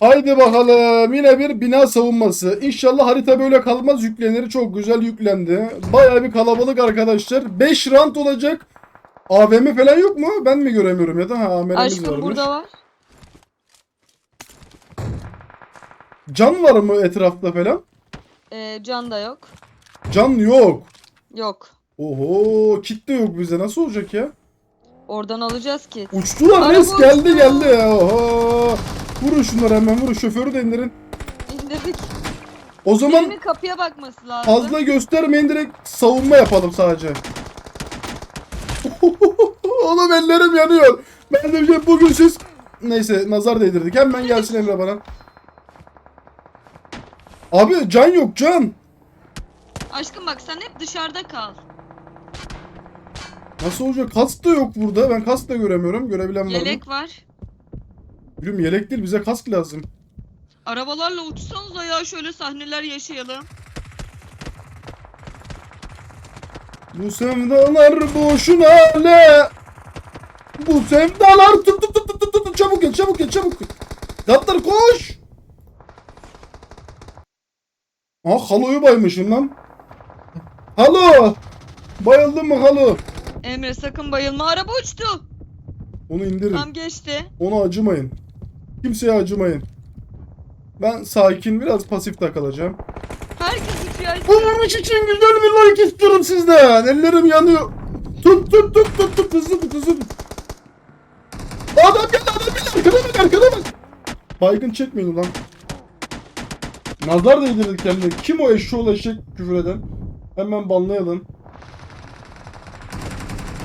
Haydi bakalım yine bir bina savunması. İnşallah harita böyle kalmaz yüklenir. Çok güzel yüklendi. Bayağı bir kalabalık arkadaşlar. 5 round olacak. AVM falan yok mu? Ben mi göremiyorum ya da ha AVM'miz Aşkım varmış. burada var. Can var mı etrafta falan? Ee, can da yok. Can yok. Yok. Oho kit de yok bize. Nasıl olacak ya? Oradan alacağız ki. Uçtular res geldi geldi. Oho. Vurun şunları hemen vurun. Şoförü de indirin. İndirdik. O zaman Birinin kapıya bakması lazım. fazla göstermeyin direkt savunma yapalım sadece. Oğlum ellerim yanıyor. Ben de bir şey bugün siz... Neyse nazar değdirdik. Hemen gelsin Emre bana. Abi can yok can. Aşkım bak sen hep dışarıda kal. Nasıl olacak? Kask da yok burada. Ben kask da göremiyorum. Görebilen var mı? Yelek var. Gülüm yelek değil bize kask lazım. Arabalarla uçsanıza ya şöyle sahneler yaşayalım. Bu sevdalar boşuna ne? Bu sevdalar tut tut tut tut tut çabuk gel çabuk gel çabuk. Gattar koş. Aa haloyu baymışım lan. Halo. Bayıldın mı halo? Emre sakın bayılma araba uçtu. Onu indirin. Tam geçti. Ona acımayın. Kimseye acımayın. Ben sakin biraz pasif takılacağım. Herkes uçuyor. Bunun için güzel bir like istiyorum sizden. Ellerim yanıyor. Tut tut tut tut tut hızlı tut hızlı tut. Adam geldi adam geldi arkana bak arkana bak. Baygın çekmeyin ulan. Nazar değdirdik kendine. Kim o eşşoğlu eşek küfür eden? Hemen banlayalım.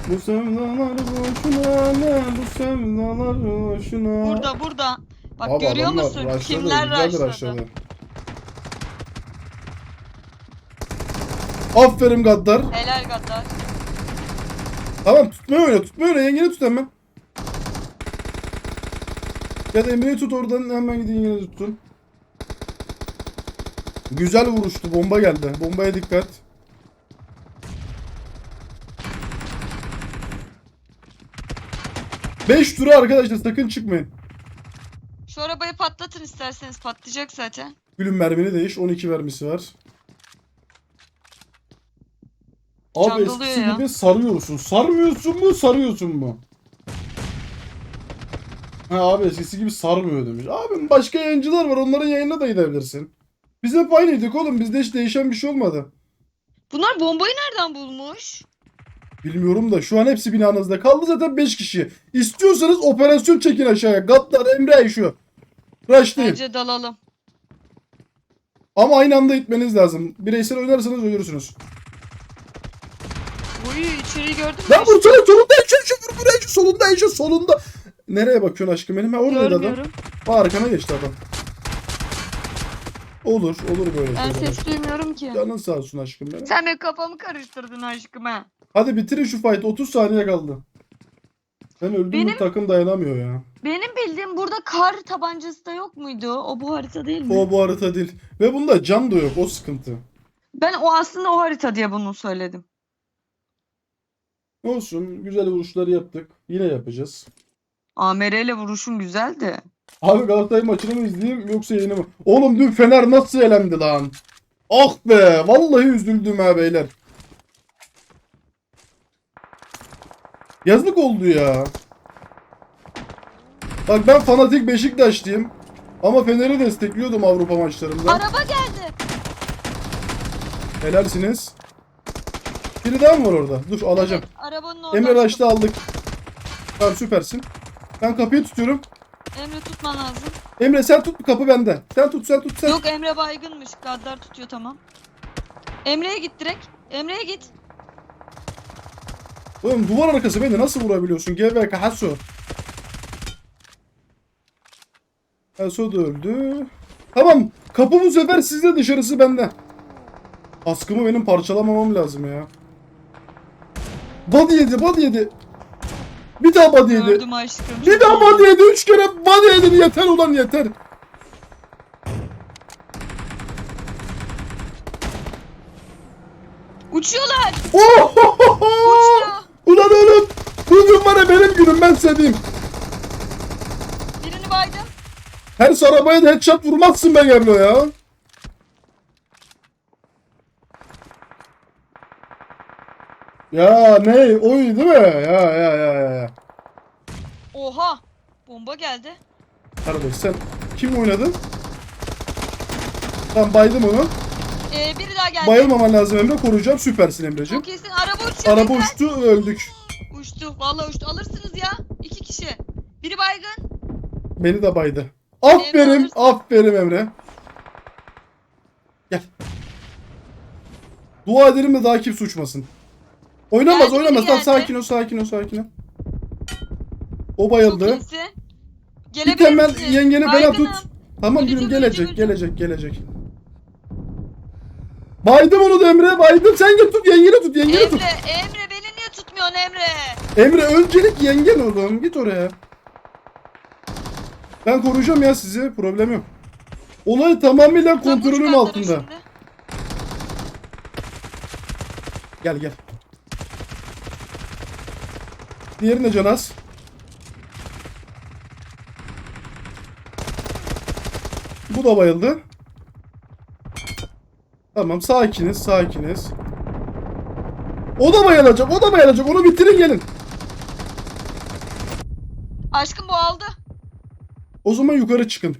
Bu sevdalar boşuna ne bu sevdalar boşuna. Burada burada. Bak Abi görüyor adamlar musun? rushladı, Kimler rushladı? rushladı. Aferin Gaddar. Helal Gaddar. Tamam tutma öyle tutma öyle yengeni tut hemen. Ya da Emre'yi tut oradan hemen gidin yengeni tutun. Güzel vuruştu bomba geldi. Bombaya dikkat. Beş tura arkadaşlar sakın çıkmayın. Şu arabayı patlatın isterseniz patlayacak zaten. Gülün mermini değiş 12 mermisi var. Abi eskisi ya. gibi sarıyorsun. Sarmıyorsun mu sarıyorsun mu? Ha abi eskisi gibi sarmıyor demiş. Abi başka yayıncılar var onların yayınına da gidebilirsin. Biz hep aynıydık oğlum bizde hiç değişen bir şey olmadı. Bunlar bombayı nereden bulmuş? Bilmiyorum da şu an hepsi binanızda. Kaldı zaten 5 kişi. İstiyorsanız operasyon çekin aşağıya. Gattar, Emre Ayşu. Rushlayın. Bence dalalım. Ama aynı anda itmeniz lazım. Bireysel oynarsanız ölürsünüz. Uy içeriği gördün mü? Lan vursana solunda Ayşe şu vur vur Ayşe solunda Ayşe solunda. Nereye bakıyorsun aşkım benim? Ha oradaydı adam. Görmüyorum. Arkana geçti adam. Olur olur böyle Ben şeyler. ses duymuyorum ki. Canın sağ olsun aşkım benim. Sen benim kafamı karıştırdın aşkım ha. Hadi bitirin şu fight 30 saniye kaldı. Ben öldüm Benim- takım dayanamıyor ya. Benim bildiğim burada kar tabancası da yok muydu? O bu harita değil mi? O bu harita değil. Ve bunda can da yok o sıkıntı. Ben o aslında o harita diye bunu söyledim. Olsun güzel vuruşları yaptık. Yine yapacağız. AMR ile vuruşun güzeldi. Abi Galatasaray maçını mı izleyeyim yoksa yayını mı? Oğlum dün Fener nasıl elendi lan? Ah be vallahi üzüldüm ha beyler. Yazık oldu ya. Bak ben fanatik Beşiktaşlıyım. Ama Fener'i destekliyordum Avrupa maçlarında. Araba geldi. Helalsiniz. Biri daha mı var orada? Dur alacağım. Arabanın orada. Emre Raş'ta aldık. Tamam süpersin. Ben kapıyı tutuyorum. Emre tutman lazım. Emre sen tut kapı bende. Sen tut sen tut sen. Yok Emre baygınmış. Gaddar tutuyor tamam. Emre'ye git direkt. Emre'ye git. Oğlum duvar arkası beni nasıl vurabiliyorsun? GVK Haso. Haso da öldü. Tamam. Kapı bu sefer sizde dışarısı bende. Askımı benim parçalamamam lazım ya. Body yedi body yedi. Bir daha body yedi. Gördüm aşkım. Bir daha body yedi. Üç kere body yedi. Yeter ulan yeter. Uçuyorlar. Oh! Uçtu. Ulan oğlum. Bugün var ya benim günüm ben seveyim. Birini baydım. Her arabaya da headshot vurmazsın be Geblo ya. Ya ne? Oy değil mi? Ya ya ya ya. ya. Oha. Bomba geldi. Kardeş sen kim oynadın? Ben baydım onu. Ee, biri daha geldi. Bayılmaman lazım Emre. Koruyacağım. Süpersin Emre'ciğim. Çok iyisin. Araba uçuyor. Araba bekle. uçtu öldük. Uçtu. Vallahi uçtu. Alırsınız ya. İki kişi. Biri baygın. Beni de baydı. Aferin, alırsın. aferin Emre. Gel. Dua edelim de daha kimse uçmasın. Oynamaz, Geldi, oynamaz. Tamam geldi. sakin ol, sakin ol, sakin ol. O Çok bayıldı. iyisin. Gelebilir hemen misin? yengeni Baygınım. tut. Tamam Öleceğim, gülüm gelecek, öleceğim, gelecek, gelecek. Baydım onu da Emre, baydım. Sen git tut, yengeni tut, yengeni tut. Emre, Emre beni niye tutmuyorsun Emre? Emre öncelik yengen oğlum. Git oraya. Ben koruyacağım ya sizi. Problem yok. Olay tamamıyla Tam uç kontrolüm altında. şimdi. Gel gel. Diğeri ne Canaz? Bu da bayıldı. Tamam sakiniz sakiniz. O da bayılacak o da bayılacak onu bitirin gelin. Aşkım bu aldı. O zaman yukarı çıkın.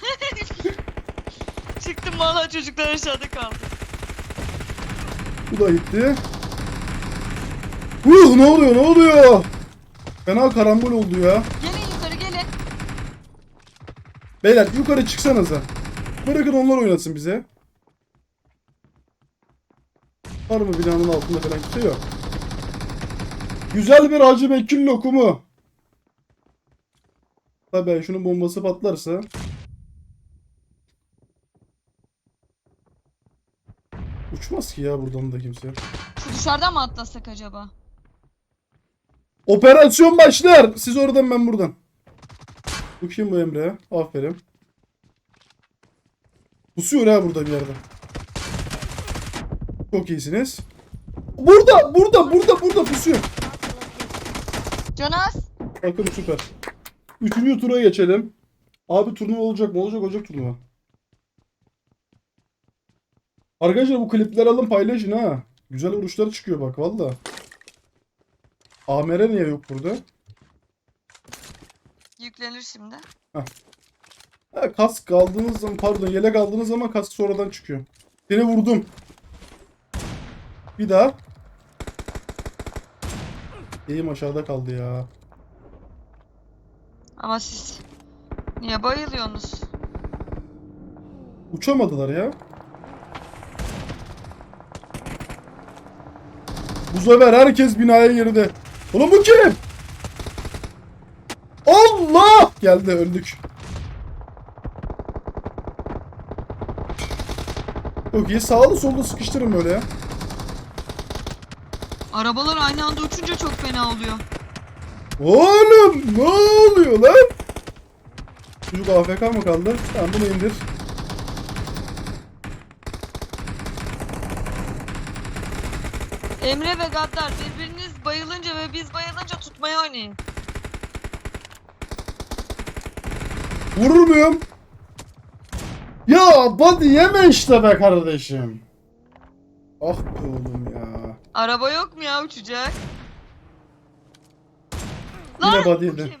Çıktım valla çocuklar aşağıda kaldı. Bu da gitti. Uh ne oluyor ne oluyor? Fena karambol oldu ya. Gelin yukarı gelin. Beyler yukarı çıksanıza. Bırakın onlar oynasın bize. Var mı binanın altında falan kimse yok. Güzel bir Hacı Bekir lokumu. Tabii şunun bombası patlarsa. Uçmaz ki ya buradan da kimse. Şu dışarıdan mı atlasak acaba? Operasyon başlar. Siz oradan ben buradan. Bu kim bu Emre? Aferin. Pusuyor ha burada bir yerde. Çok iyisiniz. Burada, burada, burada, burada pusuyor. Canaz. Bakın süper. Üçüncü tura geçelim. Abi turnuva olacak mı? Olacak olacak turnuva. Arkadaşlar bu klipleri alın paylaşın ha. Güzel vuruşlar çıkıyor bak valla. AMR niye yok burada? Yüklenir şimdi. Ha, kask aldığınız zaman pardon yelek aldığınız zaman kask sonradan çıkıyor. Seni vurdum. Bir daha. Eğim aşağıda kaldı ya. Ama siz niye bayılıyorsunuz? Uçamadılar ya. Bu sefer herkes binaya girdi. Oğlum bu kim? Allah! Geldi öldük. Çok iyi. Sağlı solda sıkıştırın böyle ya. Arabalar aynı anda uçunca çok fena oluyor. Oğlum ne oluyor lan? Çocuk AFK mı kaldı? Tamam bunu indir. Emre ve Gaddar birbiriniz bayılınca ve biz bayılınca tutmaya oynayın. Vurur muyum? Ya body yeme işte be kardeşim. Ah be oğlum ya. Araba yok mu ya uçacak? Yine Lan body bu yedi. kim?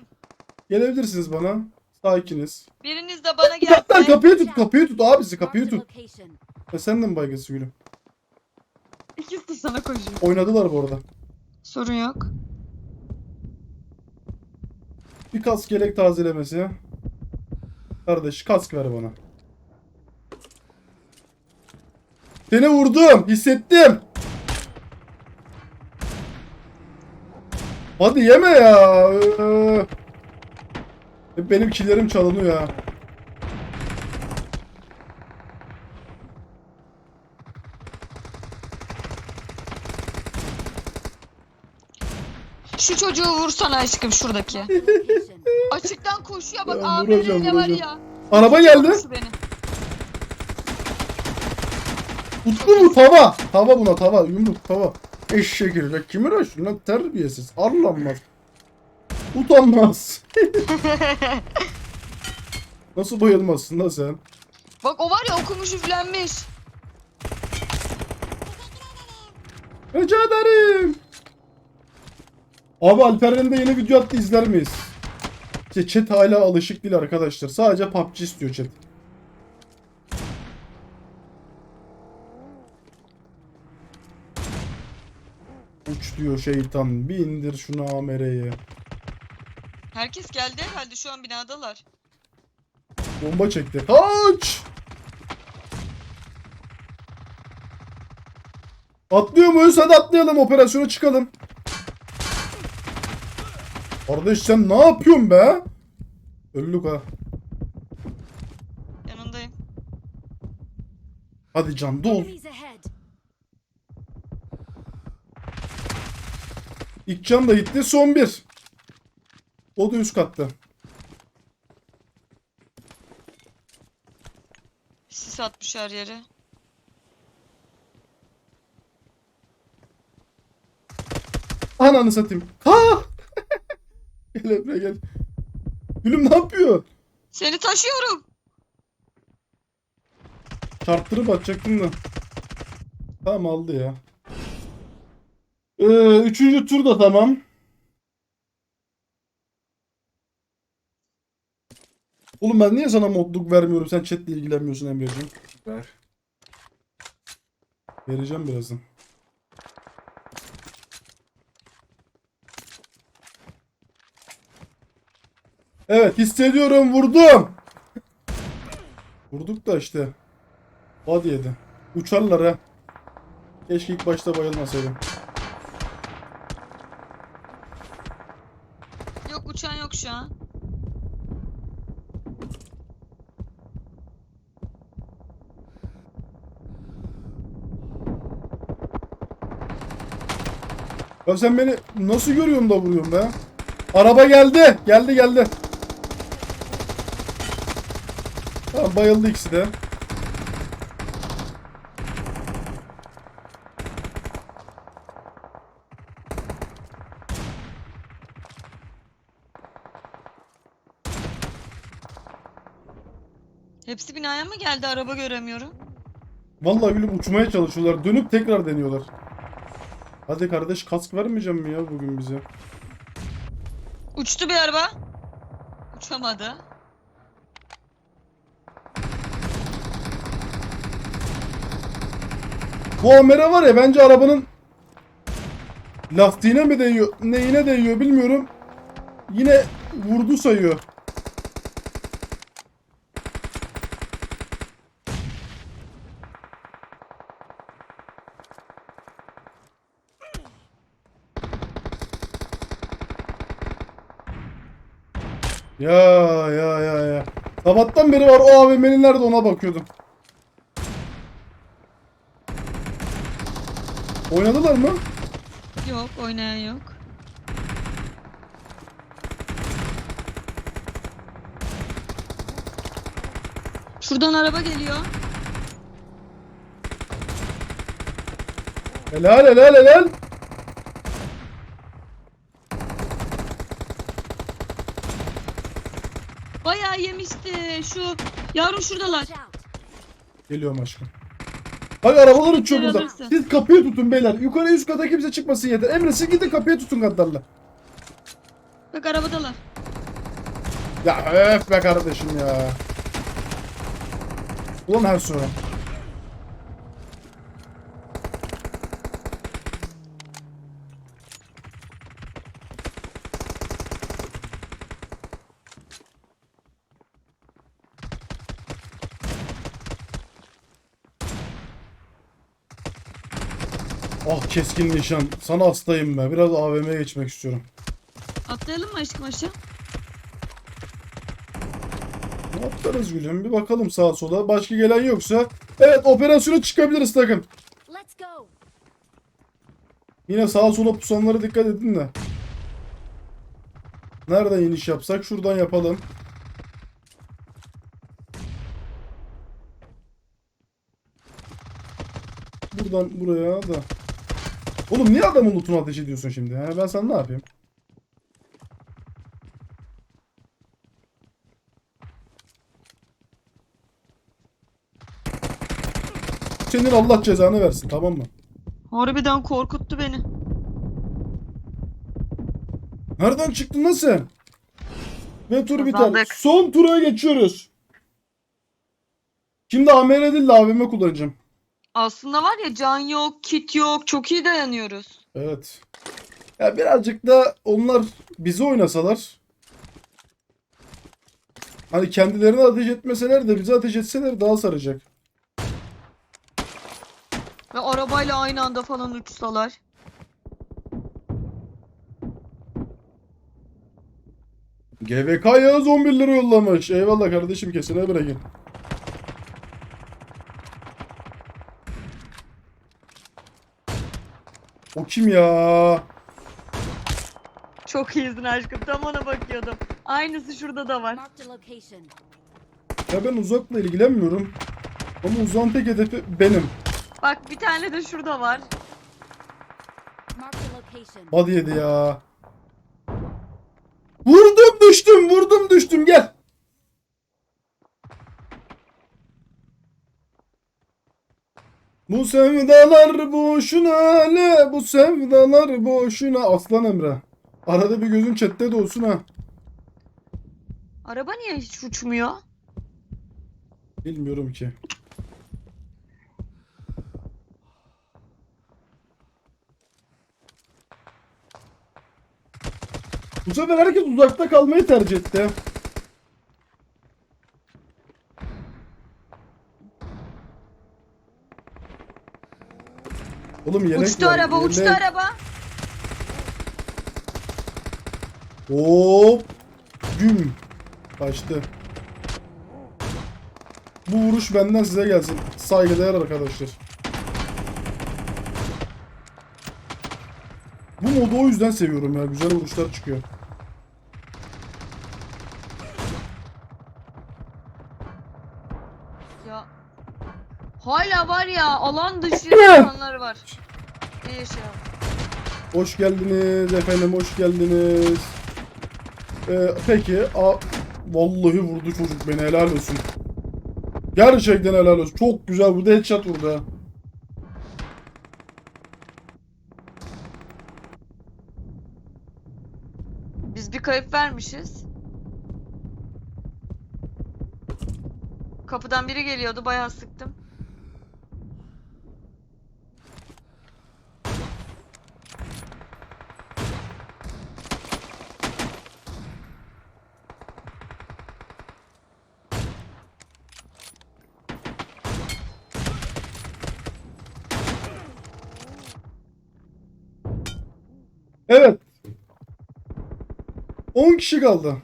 Gelebilirsiniz bana. Sakiniz. Biriniz de bana Kaptan gelsin. kapıyı tut kapıyı tut abisi kapıyı tut. E sen de mi baygısı gülüm? İkisi de sana koşuyor. Oynadılar bu arada. Sorun yok. Bir kask gerek tazelemesi. Kardeş kask ver bana. Seni vurdum. Hissettim. Hadi yeme ya. Ee. Benim killerim çalınıyor ya. Şu çocuğu vursana aşkım şuradaki. Açıktan koşuyor bak Ya, vuracağım, ile var vuracağım. ya. Araba geldi. Beni. Utku mu? Tava. Tava buna tava. Yumruk tava. Eşek herif. Kimi uğraşıyorsun lan? Terbiyesiz. Arlanmaz. Utanmaz. Nasıl bayılmazsın da sen? Bak o var ya okumuş üflenmiş. Rica ederim. Abi Alperen'in de yeni video attı izler miyiz? İşte chat hala alışık değil arkadaşlar. Sadece PUBG istiyor chat. Uç diyor şeytan. Bir indir şunu amereye. Herkes geldi herhalde şu an binadalar. Bomba çekti. Kaç! Atlıyor muyuz? Hadi atlayalım. Operasyona çıkalım. Kardeş sen ne yapıyorsun be? Öldük ha. Yanındayım. Hadi can dol. İlk can da gitti. Son bir. O da üst katta. Sis atmış her yere. Ananı satayım. Ha! Gel Emre gel. Gülüm ne yapıyor? Seni taşıyorum. Çarptırıp atacaktım da. Tamam aldı ya. Ee, üçüncü tur da tamam. Oğlum ben niye sana modluk vermiyorum? Sen chatle ilgilenmiyorsun Emre'ciğim. Ver. Vereceğim birazdan. Evet hissediyorum vurdum. Vurduk da işte. Hadi yedi. Uçarlar ha. Keşke ilk başta bayılmasaydım. Yok uçan yok şu an. Ya sen beni nasıl görüyorsun da vuruyorsun be? Araba geldi. Geldi geldi. Tamam bayıldı ikisi de. Hepsi binaya mı geldi? Araba göremiyorum. Vallahi gülüm uçmaya çalışıyorlar. Dönüp tekrar deniyorlar. Hadi kardeş kask vermeyeceğim mi ya bugün bize? Uçtu bir araba. Uçamadı. Bu Amer'e var ya bence arabanın lastiğine mi değiyor, neyine değiyor bilmiyorum. Yine vurdu sayıyor. Ya ya ya ya. Sabahtan beri var o AVM'nin nerede ona bakıyordum. Oynadılar mı? Yok oynayan yok. Şuradan araba geliyor. Helal helal helal. Bayağı yemişti şu. Yavrum şuradalar. Geliyorum aşkım. Hadi arabalar uçuyor Gel burada. alırsın. Siz kapıyı tutun beyler. Yukarı üst kata kimse çıkmasın yeter. Emre siz gidin kapıyı tutun katlarla. Bak arabadalar. Ya öf be kardeşim ya. Ulan her sonra. Ah keskin nişan. Sana hastayım be. Biraz AVM'ye geçmek istiyorum. Atlayalım mı aşkım aşağı? Ne yaparız gülüm? Bir bakalım sağa sola. Başka gelen yoksa. Evet operasyona çıkabiliriz takım. Let's go. Yine sağa sola pusanlara dikkat edin de. Nereden iniş yapsak? Şuradan yapalım. Buradan buraya da. Oğlum niye adamın lootunu ateş ediyorsun şimdi? He? Ben sana ne yapayım? Senin Allah cezanı versin tamam mı? Harbiden korkuttu beni. Nereden çıktın lan sen? Ve tur biter. Son tura geçiyoruz. Şimdi AMR değil de AVM kullanacağım. Aslında var ya can yok, kit yok. Çok iyi dayanıyoruz. Evet. Ya birazcık da onlar bizi oynasalar hani kendilerine ateş etmeseler de bize ateş etseler daha saracak. Ve arabayla aynı anda falan uçsalar. GVK 11 lira yollamış. Eyvallah kardeşim kesine bırakın. O kim ya? Çok iyisin aşkım. Tam ona bakıyordum. Aynısı şurada da var. Ya ben uzakla ilgilenmiyorum. Ama uzağın tek hedefi benim. Bak bir tane de şurada var. Hadi yedi ya. Vurdum düştüm vurdum düştüm gel. Bu sevdalar boşuna ne bu sevdalar boşuna Aslan Emre. Arada bir gözün chatte de olsun ha. Araba niye hiç uçmuyor? Bilmiyorum ki. Bu sefer herkes uzakta kalmayı tercih etti. Oğlum yelek uçtu var, araba, uçtu yelek. araba. Hop. Güm. Kaçtı. Bu vuruş benden size gelsin. Saygıdeğer arkadaşlar. Bu modu o yüzden seviyorum ya. Güzel vuruşlar çıkıyor. Ya hala var ya alan dışı insanlar var. Hoş geldiniz efendim, hoş geldiniz. Ee, peki, a vallahi vurdu çocuk beni, helal olsun. Gerçekten helal olsun. Çok güzel vurdu, headshot vurdu. ha. Biz bir kayıp vermişiz. Kapıdan biri geliyordu bayağı sıktım. Evet. 10 kişi kaldı.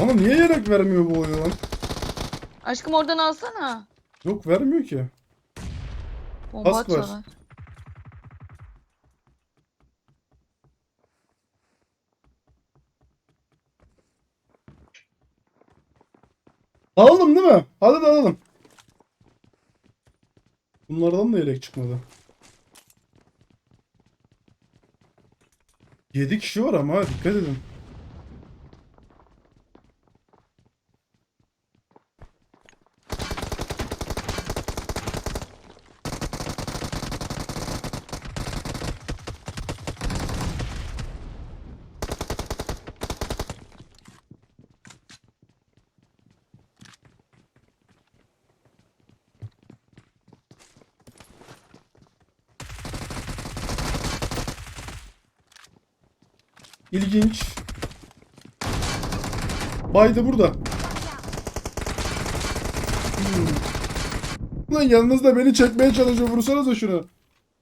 Bana niye yelek vermiyor bu oyun? Aşkım oradan alsana. Yok vermiyor ki. Bomba Kask var. atıyorlar. Dağılalım değil mi? Hadi dağılalım. Bunlardan da yelek çıkmadı. 7 kişi var ama dikkat edin. İlginç. Bay da burada. Hmm. Lan yanınızda beni çekmeye çalışıyor. Vursanıza şunu.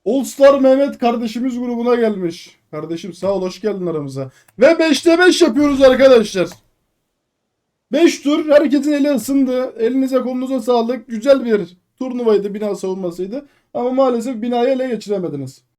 All Star Mehmet kardeşimiz grubuna gelmiş. Kardeşim sağ ol hoş geldin aramıza. Ve 5'te 5 yapıyoruz arkadaşlar. 5 tur. Herkesin eli ısındı. Elinize kolunuza sağlık. Güzel bir turnuvaydı. Bina savunmasıydı. Ama maalesef binayı ele geçiremediniz.